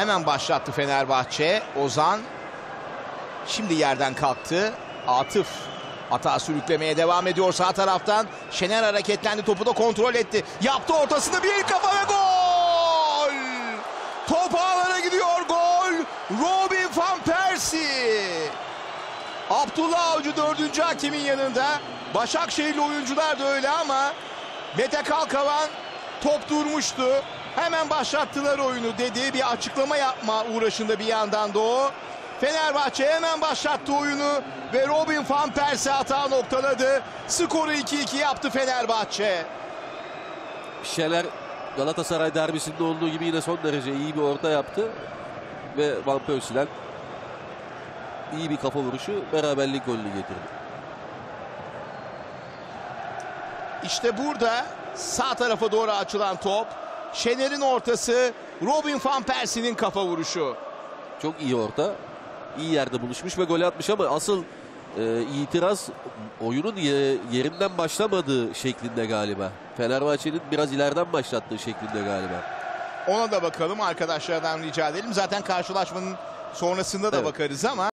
Hemen başlattı Fenerbahçe. Ozan şimdi yerden kalktı. Atıf Ata sürüklemeye devam ediyor sağ taraftan. Şener hareketlendi topu da kontrol etti. Yaptı ortasında bir kafa ve gol! Top ağlara gidiyor gol. Robin van Persie. Abdullah Avcı dördüncü hakemin yanında. Başakşehirli oyuncular da öyle ama Mete Kalkavan top durmuştu. Hemen başlattılar oyunu dedi. Bir açıklama yapma uğraşında bir yandan da o. Fenerbahçe hemen başlattı oyunu ve Robin van Persie hata noktaladı. Skoru 2-2 yaptı Fenerbahçe. Şeler Galatasaray derbisinde olduğu gibi yine son derece iyi bir orta yaptı. Ve Van Persie'den iyi bir kafa vuruşu beraberlik golünü getirdi. İşte burada sağ tarafa doğru açılan top. Şener'in ortası Robin van Persie'nin kafa vuruşu. Çok iyi orta. iyi yerde buluşmuş ve gol atmış ama asıl e, itiraz oyunun ye- yerinden başlamadığı şeklinde galiba. Fenerbahçe'nin biraz ileriden başlattığı şeklinde galiba. Ona da bakalım arkadaşlardan rica edelim. Zaten karşılaşmanın sonrasında da Evet. bakarız ama